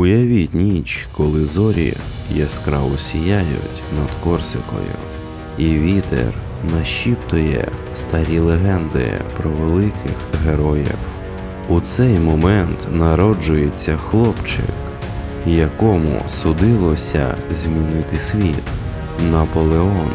Уявіть ніч, коли зорі яскраво сіяють над Корсикою, і вітер нашіптує старі легенди про великих героїв. У цей момент народжується хлопчик, якому судилося змінити світ Наполеон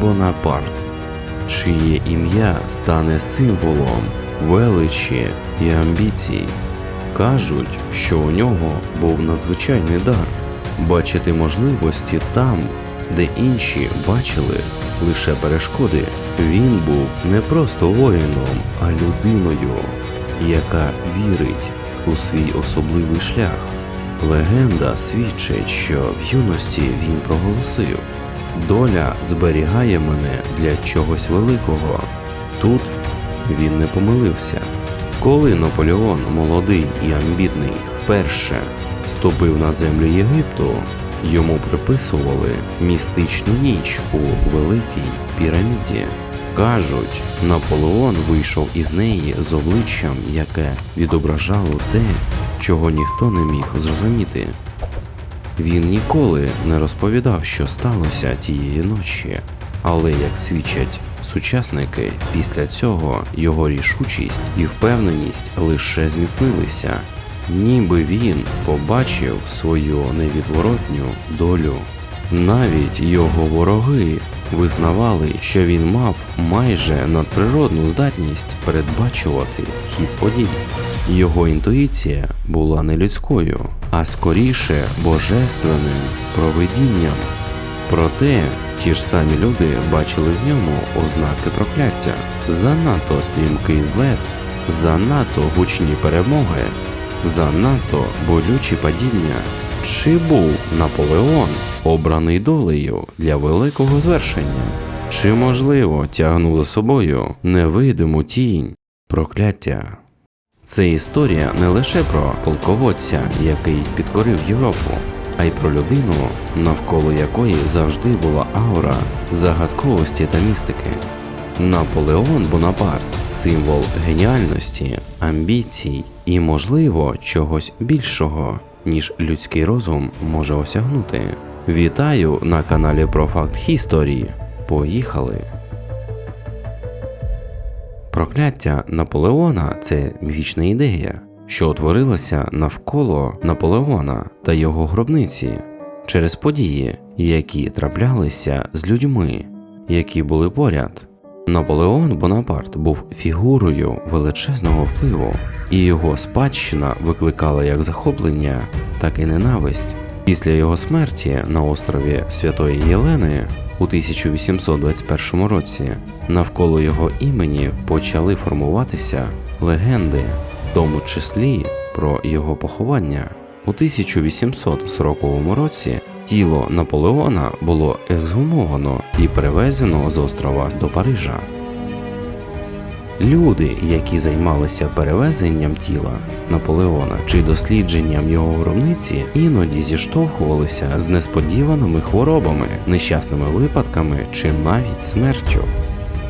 Бонапарт, чиє ім'я стане символом величі і амбіцій. Кажуть, що у нього був надзвичайний дар бачити можливості там, де інші бачили лише перешкоди. Він був не просто воїном, а людиною, яка вірить у свій особливий шлях. Легенда свідчить, що в юності він проголосив: доля зберігає мене для чогось великого. Тут він не помилився. Коли Наполеон, молодий і амбітний, вперше ступив на землю Єгипту, йому приписували містичну ніч у Великій піраміді. Кажуть, Наполеон вийшов із неї з обличчям, яке відображало те, чого ніхто не міг зрозуміти. Він ніколи не розповідав, що сталося тієї ночі, але як свідчать сучасники, після цього його рішучість і впевненість лише зміцнилися, ніби він побачив свою невідворотню долю. Навіть його вороги визнавали, що він мав майже надприродну здатність передбачувати хід подій. Його інтуїція була не людською, а скоріше божественним провидінням. Проте ті ж самі люди бачили в ньому ознаки прокляття, занадто стрімкий злет, занадто гучні перемоги, занадто болючі падіння. Чи був Наполеон обраний долею для великого звершення? Чи можливо тягнув за собою невидиму тінь прокляття? Це історія не лише про полководця, який підкорив Європу, а й про людину, навколо якої завжди була аура загадковості та містики. Наполеон Бонапарт символ геніальності, амбіцій і, можливо, чогось більшого, ніж людський розум може осягнути. Вітаю на каналі про факт Хісторії. Поїхали! Прокляття Наполеона це міфічна ідея, що утворилася навколо Наполеона та його гробниці через події, які траплялися з людьми, які були поряд. Наполеон Бонапарт був фігурою величезного впливу, і його спадщина викликала як захоплення, так і ненависть. Після його смерті на острові Святої Єлени у 1821 році навколо його імені почали формуватися легенди, тому числі про його поховання. У 1840 році тіло Наполеона було ексгумовано і перевезено з острова до Парижа. Люди, які займалися перевезенням тіла Наполеона чи дослідженням його гробниці, іноді зіштовхувалися з несподіваними хворобами, нещасними випадками чи навіть смертю.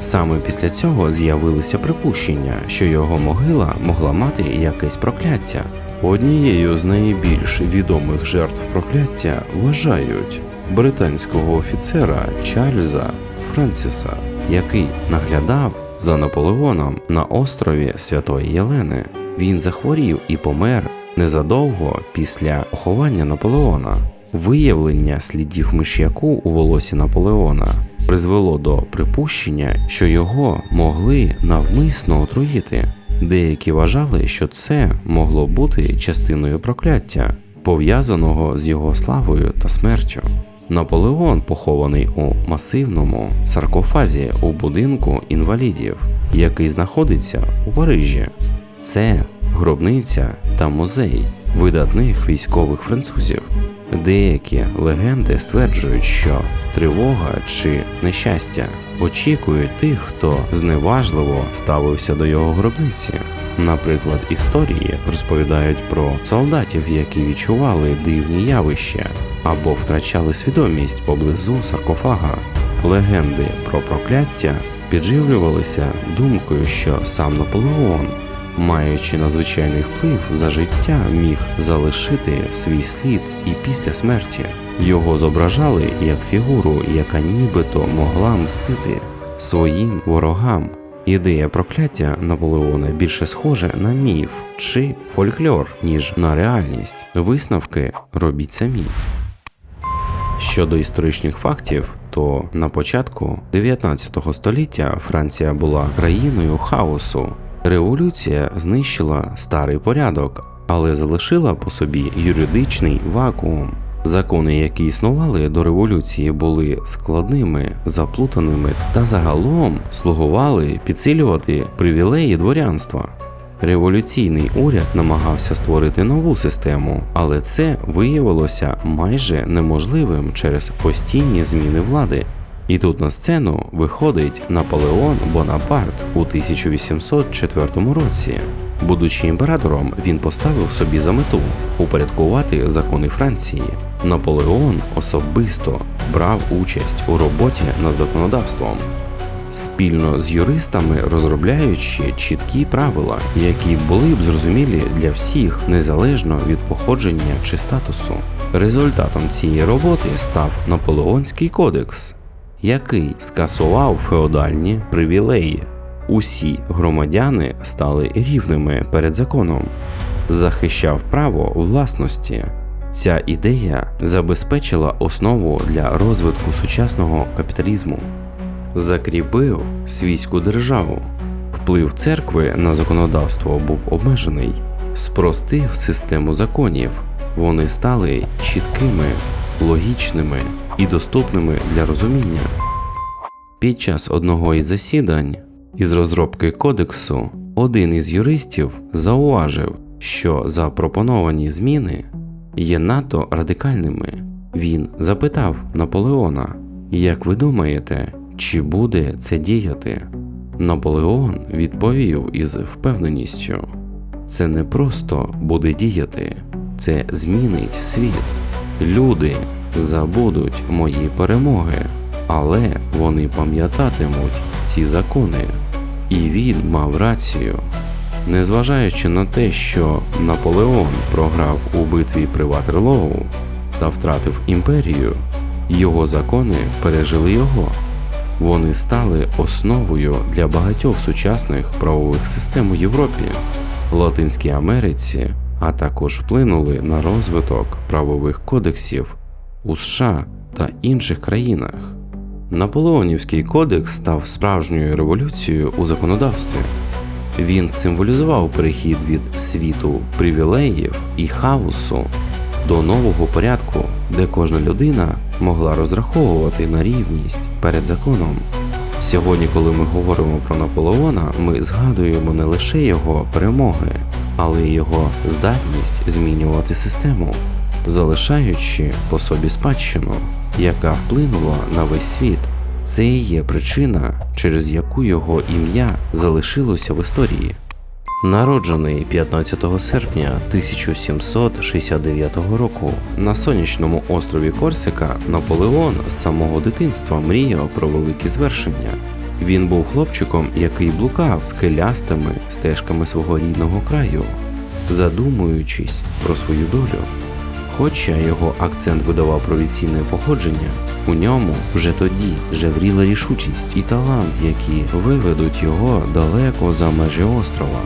Саме після цього з'явилися припущення, що його могила могла мати якесь прокляття. Однією з найбільш відомих жертв прокляття вважають британського офіцера Чарльза Франсіса, який наглядав за Наполеоном на острові Святої Єлени. Він захворів і помер незадовго після поховання Наполеона. Виявлення слідів миш'яку у волосі Наполеона призвело до припущення, що його могли навмисно отруїти. Деякі вважали, що це могло бути частиною прокляття, пов'язаного з його славою та смертю. Наполеон похований у масивному саркофазі у будинку інвалідів, який знаходиться у Парижі. Це гробниця та музей видатних військових французів. Деякі легенди стверджують, що тривога чи нещастя очікують тих, хто зневажливо ставився до його гробниці. Наприклад, історії розповідають про солдатів, які відчували дивні явища або втрачали свідомість поблизу саркофага. Легенди про прокляття підживлювалися думкою, що сам Наполеон маючи надзвичайний вплив за життя, міг залишити свій слід і після смерті. Його зображали як фігуру, яка нібито могла мстити своїм ворогам. Ідея прокляття Наполеона більше схожа на міф чи фольклор, ніж на реальність. Висновки робіть самі. Щодо історичних фактів, то на початку 19 століття Франція була країною хаосу. Революція знищила старий порядок, але залишила по собі юридичний вакуум. Закони, які існували до революції, були складними, заплутаними та загалом слугували підсилювати привілеї дворянства. Революційний уряд намагався створити нову систему, але це виявилося майже неможливим через постійні зміни влади. І тут на сцену виходить Наполеон Бонапарт у 1804 році. Будучи імператором, він поставив собі за мету упорядкувати закони Франції. Наполеон особисто брав участь у роботі над законодавством спільно з юристами розробляючи чіткі правила, які були б зрозумілі для всіх незалежно від походження чи статусу. Результатом цієї роботи став Наполеонський кодекс, який скасував феодальні привілеї. Усі громадяни стали рівними перед законом, захищав право власності. Ця ідея забезпечила основу для розвитку сучасного капіталізму закріпив свійську державу. Вплив церкви на законодавство був обмежений, спростив систему законів. Вони стали чіткими, логічними і доступними для розуміння. Під час одного із засідань із розробки кодексу один із юристів зауважив, що запропоновані зміни є надто радикальними. Він запитав Наполеона, як ви думаєте, чи буде це діяти? Наполеон відповів із впевненістю: це не просто буде діяти, це змінить світ. Люди забудуть мої перемоги, але вони пам'ятатимуть ці закони. І він мав рацію. Незважаючи на те, що Наполеон програв у битві при Ватерлоу та втратив імперію, його закони пережили його. Вони стали основою для багатьох сучасних правових систем у Європі, Латинській Америці, а також вплинули на розвиток правових кодексів у США та інших країнах. Наполеонівський кодекс став справжньою революцією у законодавстві. Він символізував перехід від світу привілеїв і хаосу до нового порядку, де кожна людина могла розраховувати на рівність перед законом. Сьогодні, коли ми говоримо про Наполеона, ми згадуємо не лише його перемоги, але й його здатність змінювати систему, залишаючи по собі спадщину, яка вплинула на весь світ. Це і є причина, через яку його ім'я залишилося в історії. Народжений 15 серпня 1769 року на сонячному острові Корсика Наполеон з самого дитинства мріяв про великі звершення. Він був хлопчиком, який блукав скелястими стежками свого рідного краю, задумуючись про свою долю. Хоча його акцент видавав провінційне походження, у ньому вже тоді жевріла рішучість і талант, які виведуть його далеко за межі острова.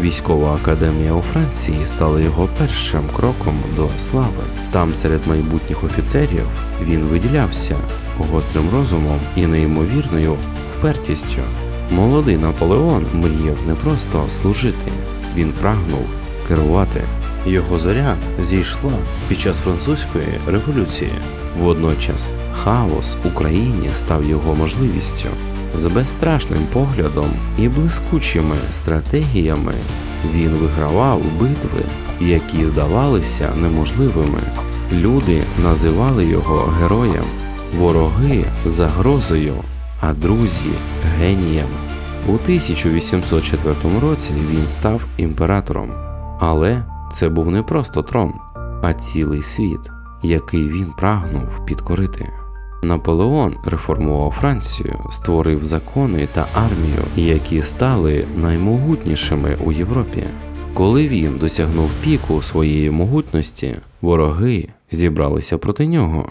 Військова академія у Франції стала його першим кроком до слави. Там, серед майбутніх офіцерів, він виділявся гострим розумом і неймовірною впертістю. Молодий Наполеон мріяв не просто служити, він прагнув керувати. Його зоря зійшла під час французької революції. Водночас хаос Україні став його можливістю. З безстрашним поглядом і блискучими стратегіями він вигравав битви, які здавалися неможливими. Люди називали його героєм, вороги загрозою, а друзі генієм. У 1804 році він став імператором, але це був не просто трон, а цілий світ, який він прагнув підкорити. Наполеон реформував Францію, створив закони та армію, які стали наймогутнішими у Європі. Коли він досягнув піку своєї могутності, вороги зібралися проти нього.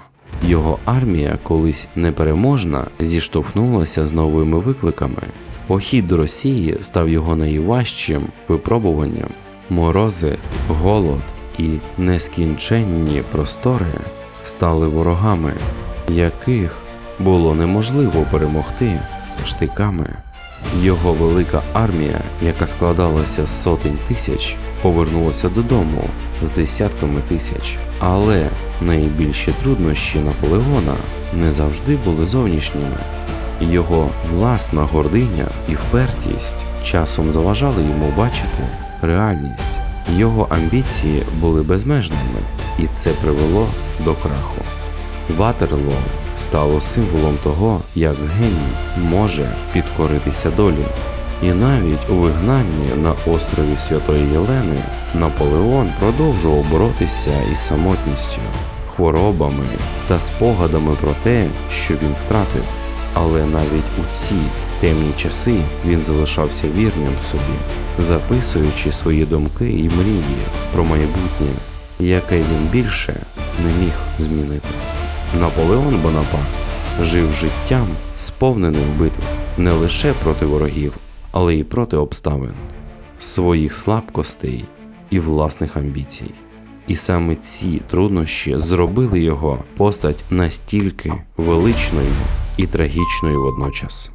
Його армія, колись непереможна, зіштовхнулася з новими викликами. Похід до Росії став його найважчим випробуванням. Морози, голод і нескінченні простори стали ворогами, яких було неможливо перемогти штиками. Його велика армія, яка складалася з сотень тисяч, повернулася додому з десятками тисяч. Але найбільші труднощі Наполеона не завжди були зовнішніми. Його власна гординя і впертість часом заважали йому бачити реальність. Його амбіції були безмежними, і це привело до краху. Ватерло стало символом того, як геній може підкоритися долі. І навіть у вигнанні на острові Святої Єлени Наполеон продовжував боротися із самотністю, хворобами та спогадами про те, що він втратив. Але навіть у ці темні часи він залишався вірним собі, записуючи свої думки і мрії про майбутнє, яке він більше не міг змінити. Наполеон Бонапарт жив життям, сповненим битв не лише проти ворогів, але й проти обставин, своїх слабкостей і власних амбіцій. І саме ці труднощі зробили його постать настільки величною і трагічною водночас.